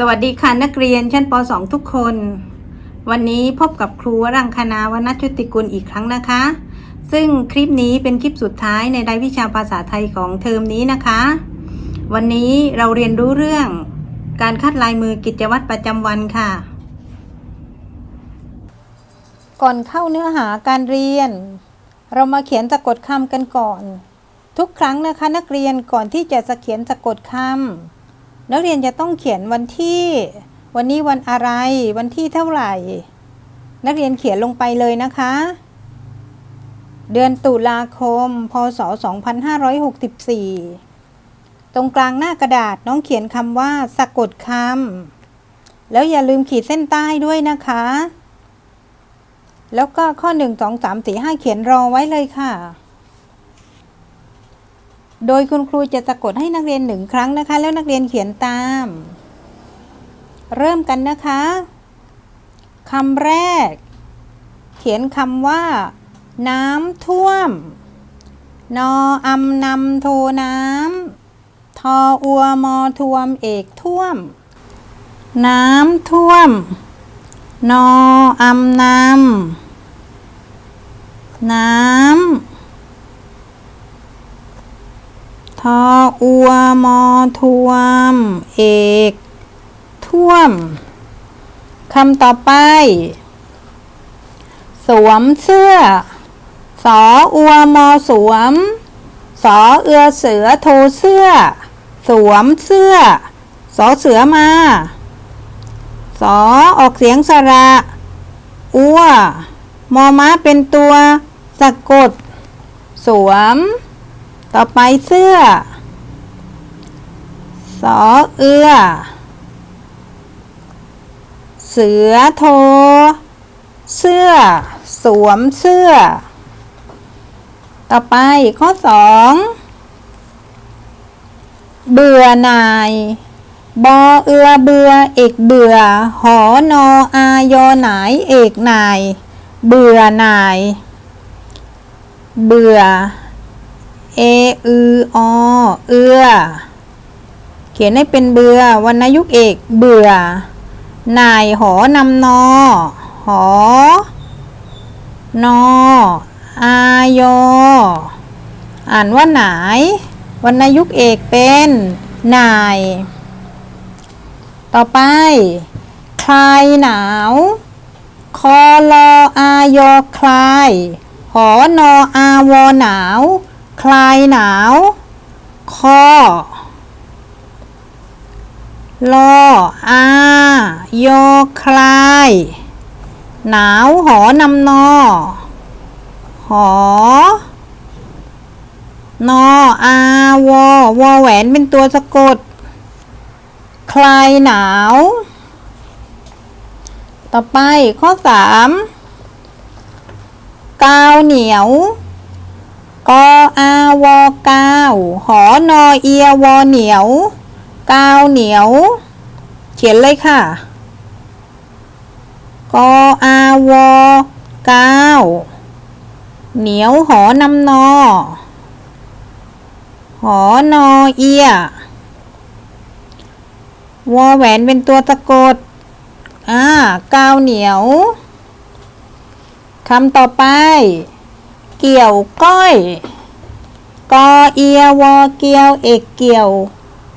สวัสดีค่ะนักเรียนชั้นป .2 ทุกคน วันนี้พบกับครูวรังคณาวณชุติกุลอีกครั้งนะคะ ซึ่งคลิปนี้เป็นคลิปสุดท้ายในรายวิชาภาษาไทยของเทอมนี้นะคะ วันนี้เราเรียนรู้เรื่องการคัดลายมือกิจวัตรประจำวันค่ะ ก่อนเข้าเนื้อหาการเรียน เรามาเขียนสะกดคำกันก่อน ทุกครั้งนะคะนักเรียนก่อนที่จะสะเขียนสะกดคำ นักเรียนจะต้องเขียนวันที่ วันนี้วันอะไร วันที่เท่าไหร่ นักเรียนเขียนลงไปเลยนะคะ เดือนตุลาคม พศ 2564 ตรงกลางหน้ากระดาษน้องเขียนคำว่า สะกดคำแล้วอย่าลืมขีดเส้นใต้ด้วยนะคะ แล้วก็ข้อ 1 2 3 4 5 เขียนรอไว้เลยค่ะ โดยคุณครูจะสะกดให้นักเรียนหนึ่งครั้งนะคะ แล้วนักเรียนเขียนตาม เริ่มกันนะคะคำแรก เขียนคำว่า น้ำท่วม นออำนำโทน้ำทออัวมอทวมเอกท่วม น้ำท่วม นออำนำน้ำ ท ออัวมอทวม เอก ท่วม คำต่อไป สวมเสื้อ สออัวมอสวม สอเอือเสือโทเสื้อ สวมเสื้อ สอเสือมา สอออกเสียงสระอัวมอม้าเป็นตัว สะกด สวม ต่อไปเสื้อ สอเอือ เสือโท เสื้อ สวมเสื้อ ต่อไปข้อสองเบื่อหน่าย บอเอือเบื่อเอกเบื่อ หอนออายอหนายเอกนาย เบื่อหน่าย เบื่อ เออืออเอือ เขียนให้เป็นเบื่อวรรณยุกต์เอกเบื่อนายหอนำนอ หอ นอ อายอ อ่านว่าหนาย วรรณยุกต์เอกเป็นนาย ต่อไป คลายหนาว คอลออายอคลาย หอนออาวอหนาว คลายหนาว คอลออายอคลาย หนาวหอนำนอ หอ นออาวอวอแหวนเป็นตัวสะกด คลายหนาว ต่อไปข้อสามกาวเหนียว กออาวอกาวหอนอเอียวอเหนียว กาวเหนียว เขียนเลยค่ะกออาวอกาวเหนียวหอนำนอ หอนอเอียวอแหวนเป็นตัวสะกด อ่ากาวเหนียวคำต่อไป เกี่ยวก้อย กอเอียวอเกี่ยวเอกเกี่ยว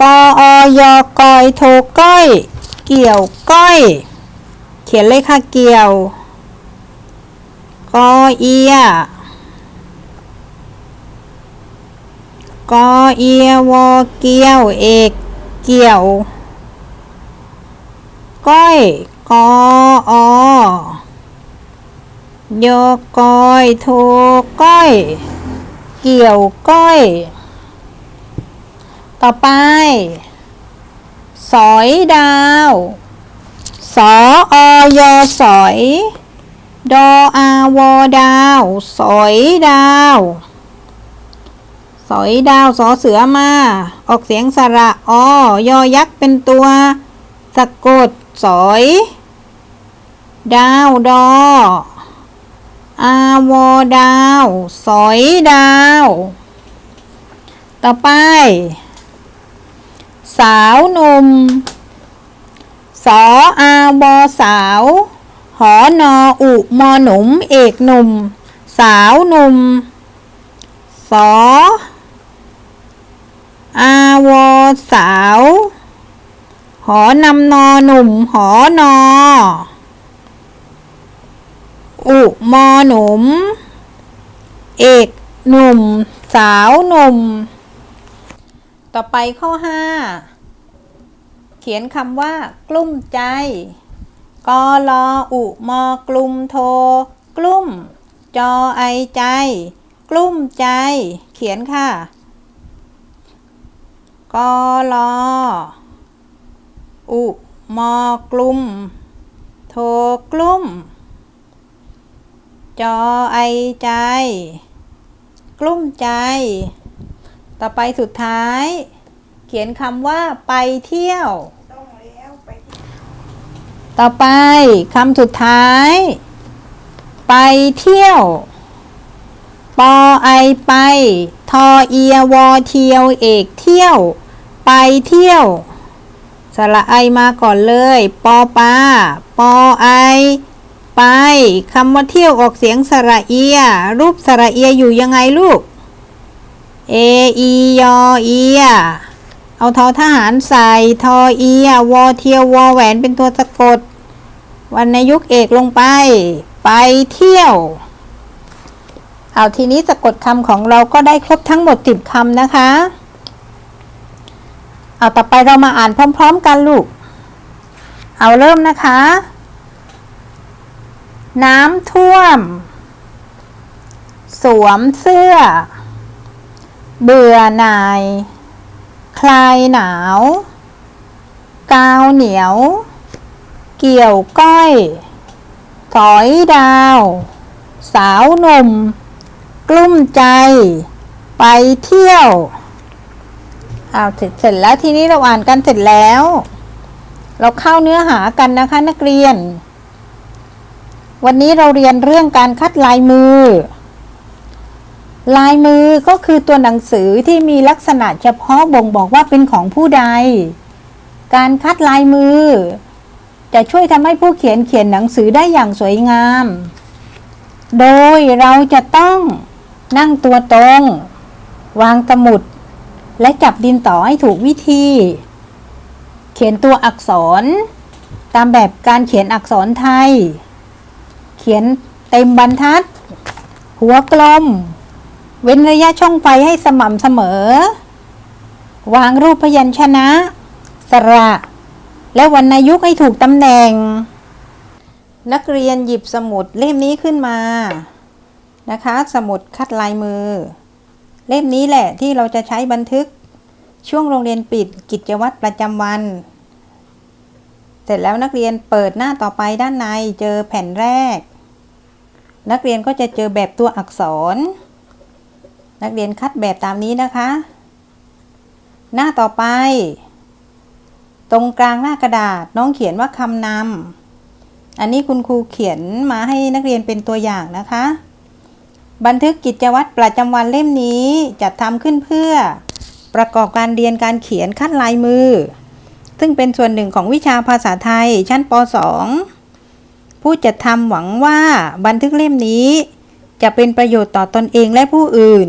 กออยอกอยโทก้อย เกี่ยวก้อย เขียนเลยค่ะเกี่ยว กอเอียกอเอียวอเกี่ยวเอกเกี่ยว ก้อย กออ โยอกอยโทก้อย เกี่ยวก้อย ต่อไป สอยดาว สออยสอย ดออาวอดาว สอยดาว สอยดาวสอเสือมา ออกเสียงสระอยอยักษ์เป็นตัว สะกดสอย ดาวดอ อาวอดาว สอยดาว ต่อไป สาวหนุ่ม สออาวอสาว หอนออุมอหนุ่ม เอกหนุ่ม สาวหนุ่ม สออาวอสาว หอนำนอหนุ่ม หอนอ อุมอหนุม เอกหนุ่ม สาวหนุ่ม ต่อไปข้อ5เขียนคำว่า กลุ้มใจ กอลออุมอกลุ่มโท กลุ้มจอไอใจ กลุ้มใจ เขียนค่ะ กอลออุมอกลุ่ม โทกลุ้ม จอไอใจ กลุ้มใจ ต่อไปสุดท้าย เขียนคำว่าไปเที่ยว ต่อไปคำสุดท้าย ไปเที่ยว ปอไอไป ทอเอียวอเทียวเอกเที่ยว ไปเที่ยวสระไอมาก่อนเลย ปอปาปอไอ ไปคำว่าเที่ยวออกเสียงสระเอีย รูปสระเอียอยู่ยังไงลูกเออียอเอียเอาทอทหารใส่ทอเอียวอเทียววอแหวนเป็นตัวสะกดวรรณยุกต์เอกลงไป ไปเที่ยว เอาทีนี้สะกดคำของเราก็ได้ครบทั้งหมดสิบคำนะคะ เอาต่อไปเรามาอ่านพร้อม ๆ กันลูก เอาเริ่มนะคะ น้ำท่วม สวมเสื้อ เบื่อหน่าย คลายหนาว กาวเหนียว เกี่ยวก้อยถอยดาว สาวหนุ่ม กลุ้มใจ ไปเที่ยวเอาเสร็จเสร็จแล้วทีนี้เราอ่านกันเสร็จแล้ว เราเข้าเนื้อหากันนะคะนักเรียน วันนี้เราเรียนเรื่องการคัดลายมือ ลายมือก็คือตัวหนังสือที่มีลักษณะเฉพาะบ่งบอกว่าเป็นของผู้ใด การคัดลายมือ จะช่วยทำให้ผู้เขียนเขียนหนังสือได้อย่างสวยงาม โดยเราจะต้องนั่งตัวตรง วางสมุด และจับดินต่อให้ถูกวิธี เขียนตัวอักษร ตามแบบการเขียนอักษรไทย เขียนเต็มบรรทัด หัวกลม เว้นระยะช่องไฟให้สม่ำเสมอ วางรูปพยัญชนะ สระ และวรรณยุกต์ให้ถูกตำแหน่ง นักเรียนหยิบสมุดเล่มนี้ขึ้นมานะคะ สมุดคัดลายมือ เล่มนี้แหละที่เราจะใช้บันทึกช่วงโรงเรียนปิดกิจวัตรประจำวัน เสร็จแล้วนักเรียนเปิดหน้าต่อไปด้านในเจอแผ่นแรก นักเรียนก็จะเจอแบบตัวอักษร นักเรียนคัดแบบตามนี้นะคะ หน้าต่อไป ตรงกลางหน้ากระดาษน้องเขียนว่าคำนำอันนี้คุณครูเขียนมาให้นักเรียนเป็นตัวอย่างนะคะ บันทึกกิจวัตรประจำวันเล่มนี้จัดทำขึ้นเพื่อ ประกอบการเรียนการเขียนคัดลายมือ ซึ่งเป็นส่วนหนึ่งของวิชาภาษาไทยชั้นป .2 ผู้จัดทำหวังว่าบันทึกเล่มนี้ จะเป็นประโยชน์ต่อตอนเองและผู้อื่น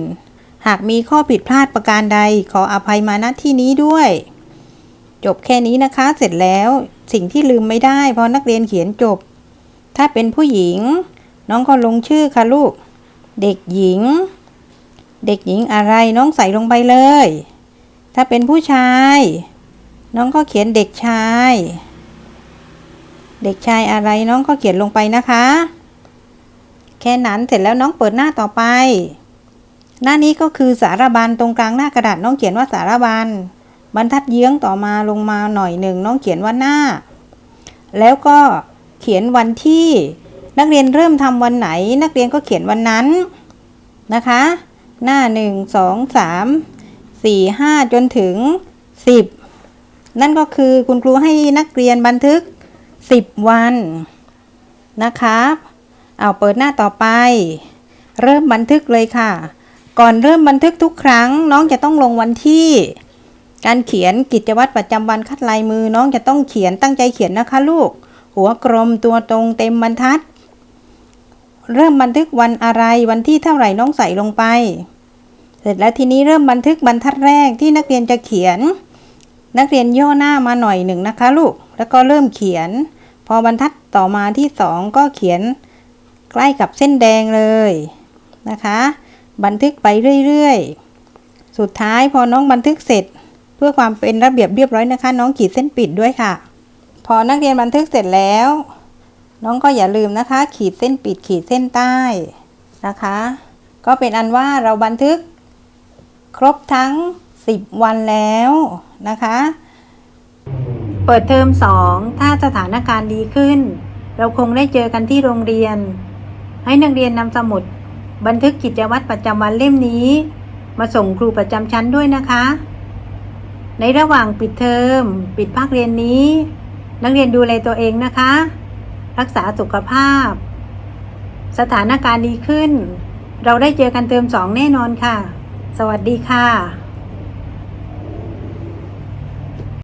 หากมีข้อผิดพลาดประการใดขออภัยมาณที่นี้ด้วย จบแค่นี้นะคะเสร็จแล้วสิ่งที่ลืมไม่ได้พราะนักเรียนเขียนจบ ถ้าเป็นผู้หญิง น้องก็ลงชื่อค่ะลูก เด็กหญิง เด็กหญิงอะไรน้องใส่ลงไปเลย ถ้าเป็นผู้ชาย น้องก็เขียนเด็กชาย เด็กชายอะไรน้องก็เขียนลงไปนะคะ แค่นั้นเสร็จแล้วน้องเปิดหน้าต่อไป หน้านี้ก็คือสารบัญตรงกลางหน้ากระดาษน้องเขียนว่าสารบัญบรรทัดเยื้องต่อมาลงมาหน่อยหนึ่งน้องเขียนว่าหน้า แล้วก็เขียนวันที่ นักเรียนเริ่มทำวันไหน นักเรียนก็เขียนวันนั้นนะคะ หน้าหนึ่งสองสามสี่ห้าจนถึงสิบนั่นก็คือคุณครูให้นักเรียนบันทึก สิบวันนะคะเอาเปิดหน้าต่อไป เริ่มบันทึกเลยค่ะ ก่อนเริ่มบันทึกทุกครั้ง น้องจะต้องลงวันที่ การเขียนกิจวัตรประจำวันคัดลายมือ น้องจะต้องเขียนตั้งใจเขียนนะคะลูก หัวกลมตัวตรงเต็มบรรทัด เริ่มบันทึกวันอะไรวันที่เท่าไหร่น้องใส่ลงไป เสร็จแล้วทีนี้เริ่มบันทึกบรรทัดแรกที่นักเรียนจะเขียน นักเรียนย่อหน้ามาหน่อยหนึ่งนะคะลูก แล้วก็เริ่มเขียน พอบรรทัดต่อมาที่สองก็เขียนใกล้กับเส้นแดงเลยนะคะ บันทึกไปเรื่อยๆ สุดท้ายพอน้องบันทึกเสร็จ เพื่อความเป็นระเบียบเรียบร้อยนะคะ น้องขีดเส้นปิดด้วยค่ะ พอนักเรียนบันทึกเสร็จแล้ว น้องก็อย่าลืมนะคะ ขีดเส้นปิดขีดเส้นใต้นะคะ ก็เป็นอันว่าเราบันทึก ครบทั้ง 10 วันแล้วนะคะ เปิดเทอม2ถ้าสถานการณ์ดีขึ้น เราคงได้เจอกันที่โรงเรียน ให้นักเรียนนำสมุด บันทึกกิจวัตรประจำวันเล่มนี้ มาส่งครูประจำชั้นด้วยนะคะ ในระหว่างปิดเทอม ปิดภาคเรียนนี้ นักเรียนดูแลตัวเองนะคะ รักษาสุขภาพ สถานการณ์ดีขึ้น เราได้เจอกันเทอมสองแน่นอนค่ะ สวัสดีค่ะ